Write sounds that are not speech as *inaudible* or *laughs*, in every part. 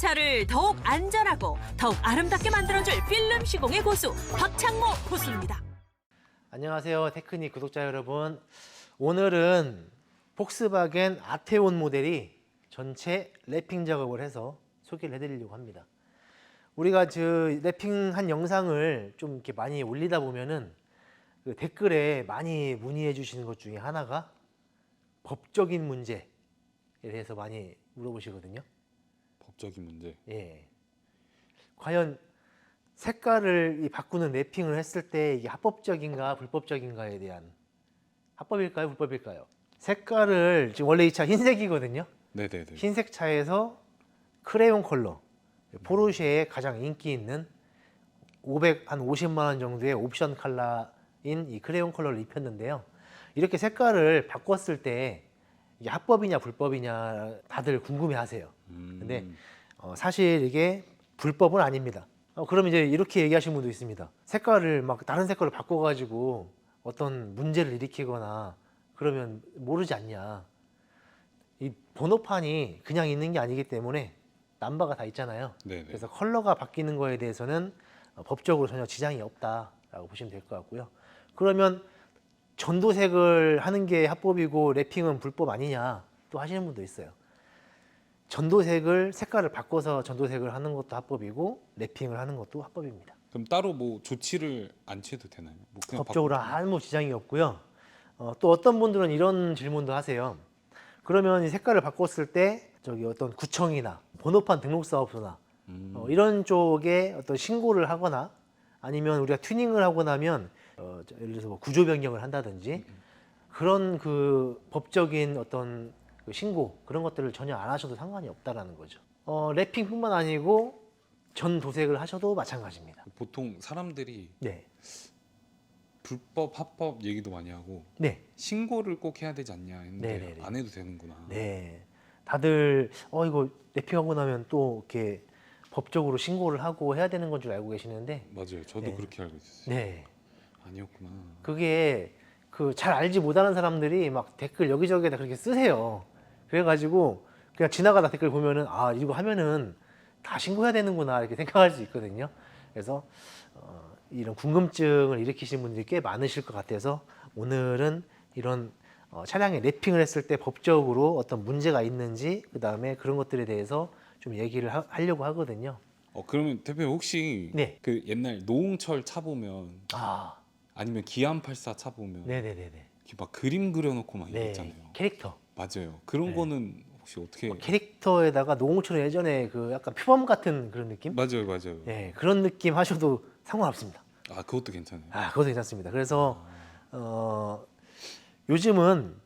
차를 더욱 안전하고 더욱 아름답게 만들어줄 필름 시공의 고수 박창모 고수입니다. 안녕하세요 테크닉 구독자 여러분. 오늘은 폭스바겐 아테온 모델이 전체 랩핑 작업을 해서 소개를 해드리려고 합니다. 우리가 저 랩핑한 영상을 좀 이렇게 많이 올리다 보면은 그 댓글에 많이 문의해 주시는 것 중에 하나가 법적인 문제에 대해서 많이 물어보시거든요 법적인 문제. 예. 과연 색깔을 이 바꾸는 랩핑을 했을 때 이게 합법적인가 불법적인가에 대한 합법일까요 불법일까요? 색깔을 지금 원래 이 차 흰색이거든요. 네네네. 흰색 차에서 크레용 컬러 포르쉐의 가장 인기 있는 500 한 50만 원 정도의 옵션 컬러인 이 크레용 컬러를 입혔는데요. 이렇게 색깔을 바꿨을 때 이게 합법이냐 불법이냐 다들 궁금해하세요. 음, 근데 어, 사실 이게 불법은 아닙니다. 어, 그럼 이제 이렇게 얘기하시는 분도 있습니다. 색깔을 막 다른 색깔로 바꿔가지고 어떤 문제를 일으키거나 그러면 모르지 않냐. 이 번호판이 그냥 있는 게 아니기 때문에 남바가 다 있잖아요. 네네. 그래서 컬러가 바뀌는 거에 대해서는 어, 법적으로 전혀 지장이 없다라고 보시면 될 것 같고요. 그러면 전도색을 하는 게 합법이고 랩핑은 불법 아니냐 또 하시는 분도 있어요. 전도색을 색깔을 바꿔서 전도색을 하는 것도 합법이고 랩핑을 하는 것도 합법입니다. 그럼 따로 뭐 조치를 안 취해도 되나요? 뭐 그냥 법적으로 아무 지장이 없고요. 어, 또 어떤 분들은 이런 질문도 하세요. 그러면 이 색깔을 바꿨을 때 저기 어떤 구청이나 번호판 등록 사업소나 음, 어, 이런 쪽에 어떤 신고를 하거나 아니면 우리가 튜닝을 하고 나면 어, 저, 예를 들어서 뭐 구조 변경을 한다든지 그런 그 법적인 어떤 그 신고 그런 것들을 전혀 안 하셔도 상관이 없다라는 거죠. 어, 랩핑뿐만 아니고 전 도색을 하셔도 마찬가지입니다. 보통 사람들이 네, 불법 합법 얘기도 많이 하고 네, 신고를 꼭 해야 되지 않냐 했는데 네네네. 안 해도 되는구나. 네. 다들 어 이거 랩핑하고 나면 또 이렇게 법적으로 신고를 하고 해야 되는 건 줄 알고 계시는데, 맞아요. 저도 네. 그렇게 알고 있었어요. 네. 아니었구나. 그게 그 잘 알지 못하는 사람들이 막 댓글 여기저기에다 그렇게 쓰세요. 그래가지고 그냥 지나가다 댓글 보면은 아 이거 하면은 다 신고해야 되는구나 이렇게 생각할 수 있거든요. 그래서 어, 이런 궁금증을 일으키시는 분들이 꽤 많으실 것 같아서 오늘은 이런 어, 차량에 랩핑을 했을 때 법적으로 어떤 문제가 있는지 그 다음에 그런 것들에 대해서 좀 얘기를 하, 하려고 하거든요. 어 그러면 대표님 혹시 네. 그 옛날 노홍철 차 보면 아, 아니면 기안84 차 보면 네네네네. 이렇게 막 그림 그려놓고 막 네, 있잖아요. 캐릭터. 맞아요. 그런 네. 거는 혹시 어떻게? 뭐 캐릭터에다가 노홍철 예전에 그 약간 표범 같은 그런 느낌? 맞아요, 맞아요. 예, 그런 느낌 하셔도 상관없습니다. 아 그것도 괜찮아요. 아, 그것도 괜찮습니다. 그래서 어, 요즘은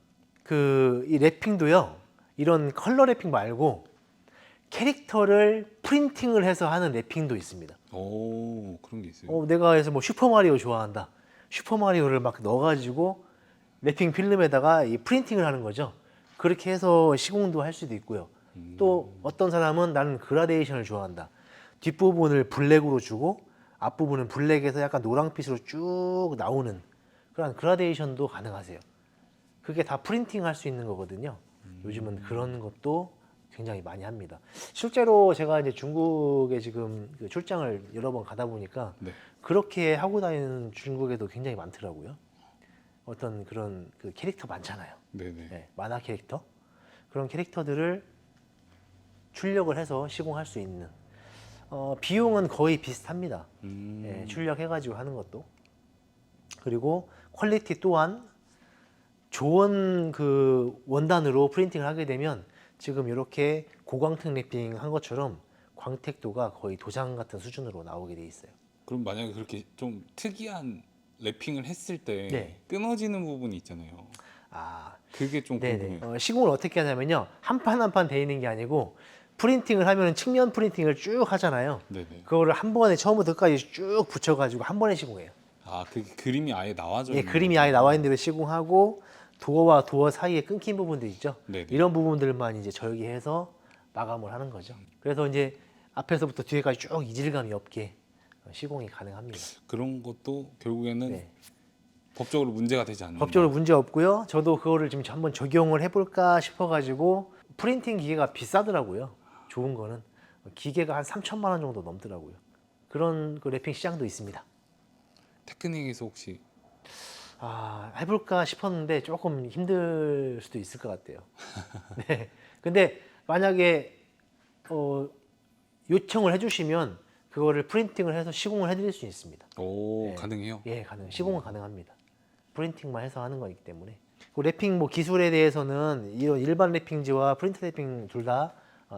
그 이 랩핑도요. 이런 컬러 랩핑 말고 캐릭터를 프린팅을 해서 하는 랩핑도 있습니다. 오 그런 게 있어요. 어, 내가 해서 뭐 슈퍼 마리오 좋아한다. 슈퍼 마리오를 막 넣어가지고 랩핑 필름에다가 이 프린팅을 하는 거죠. 그렇게 해서 시공도 할 수도 있고요. 음. 또 어떤 사람은 나는 그라데이션을 좋아한다. 뒷부분을 블랙으로 주고 앞부분은 블랙에서 약간 노랑빛으로 쭉 나오는 그런 그라데이션도 가능하세요. 그게 다 프린팅 할 수 있는 거거든요. 요즘은 그런 것도 굉장히 많이 합니다. 실제로 제가 이제 중국에 지금 그 출장을 여러 번 가다 보니까 네. 그렇게 하고 다니는 중국에도 굉장히 많더라고요. 어떤 그런 그 캐릭터 많잖아요. 네네. 네, 만화 캐릭터 그런 캐릭터들을 출력을 해서 시공할 수 있는 어, 비용은 거의 비슷합니다. 음. 예, 출력해가지고 하는 것도 그리고 퀄리티 또한 좋은 그 원단으로 프린팅을 하게 되면 지금 이렇게 고광택 랩핑 한 것처럼 광택도가 거의 도장 같은 수준으로 나오게 돼 있어요. 그럼 만약에 그렇게 좀 특이한 랩핑을 했을 때 네. 끊어지는 부분이 있잖아요. 아, 그게 좀 네네. 궁금해요. 어, 시공을 어떻게 하냐면요. 한 판 한 판 돼 있는 게 아니고 프린팅을 하면 측면 프린팅을 쭉 하잖아요. 네네. 그거를 한 번에 처음부터 끝까지 쭉 붙여가지고 한 번에 시공해요. 아, 그 그림이 아예 나와져 예, 있는 그림이 아예 나와 있는 대로 시공하고 도어와 도어 사이에 끊긴 부분들 있죠. 네네. 이런 부분들만 이제 절개해서 마감을 하는 거죠. 그래서 이제 앞에서부터 뒤에까지 쭉 이질감이 없게 시공이 가능합니다. 그런 것도 결국에는 네. 법적으로 문제가 되지 않는 법적으로 문제 없고요. 저도 그거를 지금 한번 적용을 해볼까 싶어가지고 프린팅 기계가 비싸더라고요. 좋은 거는 기계가 한 3천만 원 정도 넘더라고요. 그런 그 랩핑 시장도 있습니다. 테크닉에서 혹시 아, 해볼까 싶었는데 조금 힘들 수도 있을 것 같아요. *laughs* 네. 근데 만약에 어, 요청을 해주시면 그거를 프린팅을 해서 시공을 해드릴 수 있습니다. 오 네. 가능해요? 예, 가능. 시공은 가능합니다. 프린팅만 해서 하는 거기 때문에. 그 랩핑 뭐 기술에 대해서는 이런 일반 랩핑지와 프린트 랩핑 둘 다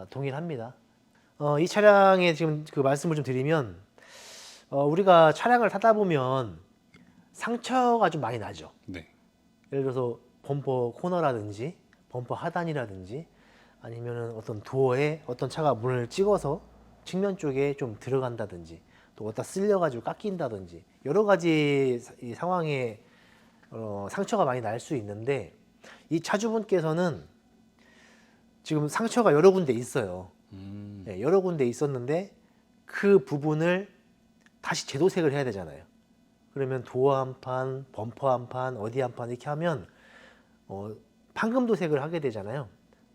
동일합니다. 어, 이 차량에 지금 그 말씀을 좀 드리면 어, 우리가 차량을 타다 보면 상처가 좀 많이 나죠. 네. 예를 들어서 범퍼 코너라든지 범퍼 하단이라든지 아니면은 어떤 도어에 어떤 차가 문을 찍어서 측면 쪽에 좀 들어간다든지 또 어디다 쓸려가지고 깎인다든지 여러 가지 사- 이 상황에 어, 상처가 많이 날 수 있는데 이 차주분께서는 지금 상처가 여러 군데 있어요. 음, 네, 여러 군데 있었는데 그 부분을 다시 재도색을 해야 되잖아요. 그러면 도어 한 판, 범퍼 한 판, 어디 한 판 이렇게 하면 어, 판금도색을 하게 되잖아요.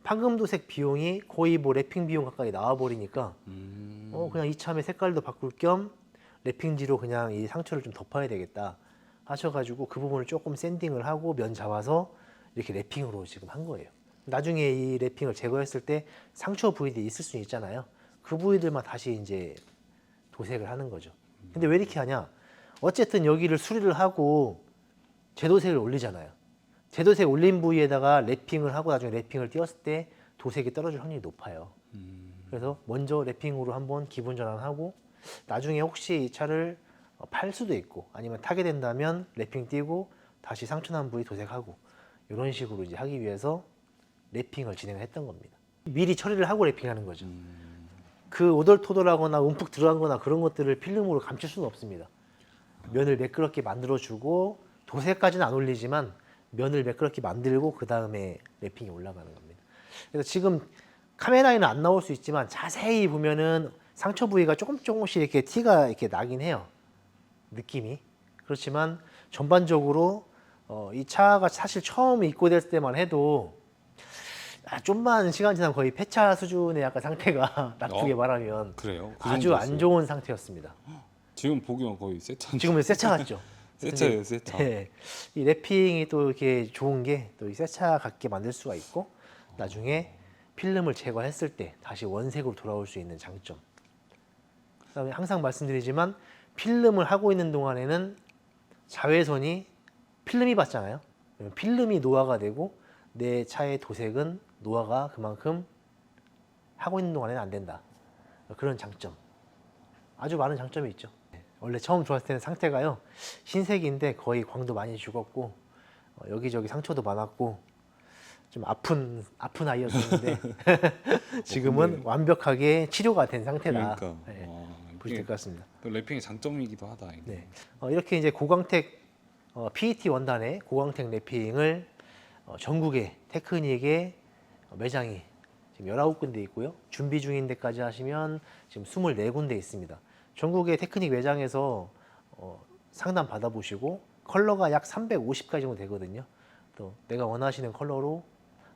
판금도색 비용이 거의 뭐 랩핑 비용 가까이 나와 버리니까 음, 어, 그냥 이참에 색깔도 바꿀 겸 랩핑지로 그냥 이 상처를 좀 덮어야 되겠다 하셔가지고 그 부분을 조금 샌딩을 하고 면 잡아서 이렇게 랩핑으로 지금 한 거예요. 나중에 이 랩핑을 제거했을 때 상처 부위들이 있을 수 있잖아요. 그 부위들만 다시 이제 도색을 하는 거죠. 근데 왜 이렇게 하냐? 어쨌든 여기를 수리를 하고 제도색을 올리잖아요. 제도색 올린 부위에다가 랩핑을 하고 나중에 랩핑을 띄웠을 때 도색이 떨어질 확률이 높아요. 음, 그래서 먼저 랩핑으로 한번 기분 전환하고 나중에 혹시 이 차를 어, 팔 수도 있고 아니면 타게 된다면 랩핑 띄고 다시 상처난 부위 도색하고 이런 식으로 이제 하기 위해서 랩핑을 진행했던 겁니다. 미리 처리를 하고 랩핑하는 거죠. 음, 그 오돌토돌하거나 움푹 들어간 거나 그런 것들을 필름으로 감출 수는 없습니다. 면을 매끄럽게 만들어주고 도색까지는 안 올리지만 면을 매끄럽게 만들고 그 다음에 랩핑이 올라가는 겁니다. 그래서 지금 카메라에는 안 나올 수 있지만 자세히 보면은 상처 부위가 조금 조금씩 이렇게 티가 이렇게 나긴 해요. 느낌이. 그렇지만 전반적으로 어, 이 차가 사실 처음 입고됐을 때만 해도 아, 좀만 시간 지나면 거의 폐차 수준의 약간 상태가 *laughs* 나쁘게 어? 말하면 그래요? 그 아주 정도였어요? 안 좋은 상태였습니다. 지금 보기만 거의 새 차인데 지금은 새차 같죠? 새 차예요, 새 차. 네. 이 랩핑이 또 이렇게 좋은 게 또이새차 같게 만들 수가 있고 나중에 필름을 제거했을 때 다시 원색으로 돌아올 수 있는 장점. 그다음에 항상 말씀드리지만 필름을 하고 있는 동안에는 자외선이 필름이 받잖아요. 필름이 노화가 되고 내 차의 도색은 노화가 그만큼 하고 있는 동안에는 안 된다. 그런 장점. 아주 많은 장점이 있죠. 원래 처음 들어왔을 때는 상태가요 흰색인데 거의 광도 많이 죽었고 어, 여기저기 상처도 많았고 좀 아픈 아픈 아이였었는데 *laughs* 지금은 근데- 완벽하게 치료가 된 상태다. 그러니까 네, 와, 보실 이게 것 같습니다. 또 랩핑의 장점이기도 하다. 이게. 네. 어, 이렇게 이제 고광택 어, PET 원단의 고광택 랩핑을 어, 전국의 테크닉의 어, 매장이 지금 19군데 있고요. 준비 중인 데까지 하시면 지금 24군데 있습니다. 전국의 테크닉 매장에서 어, 상담 받아보시고 컬러가 약 350가지 정도 되거든요. 또 내가 원하시는 컬러로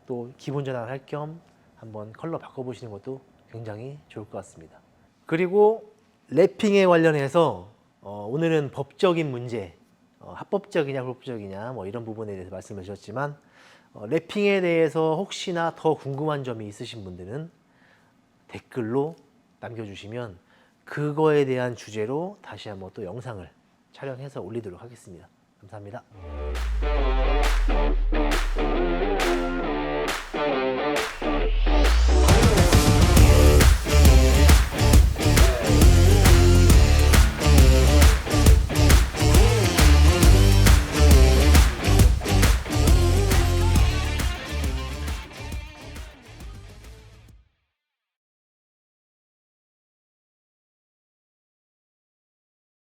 또 기분 전환할 겸 한번 컬러 바꿔보시는 것도 굉장히 좋을 것 같습니다. 그리고 랩핑에 관련해서 어, 오늘은 법적인 문제, 어, 합법적이냐 불법적이냐 뭐 이런 부분에 대해서 말씀을 주셨지만 어, 랩핑에 대해서 혹시나 더 궁금한 점이 있으신 분들은 댓글로 남겨주시면 그거에 대한 주제로 다시 한번 또 영상을 촬영해서 올리도록 하겠습니다. 감사합니다.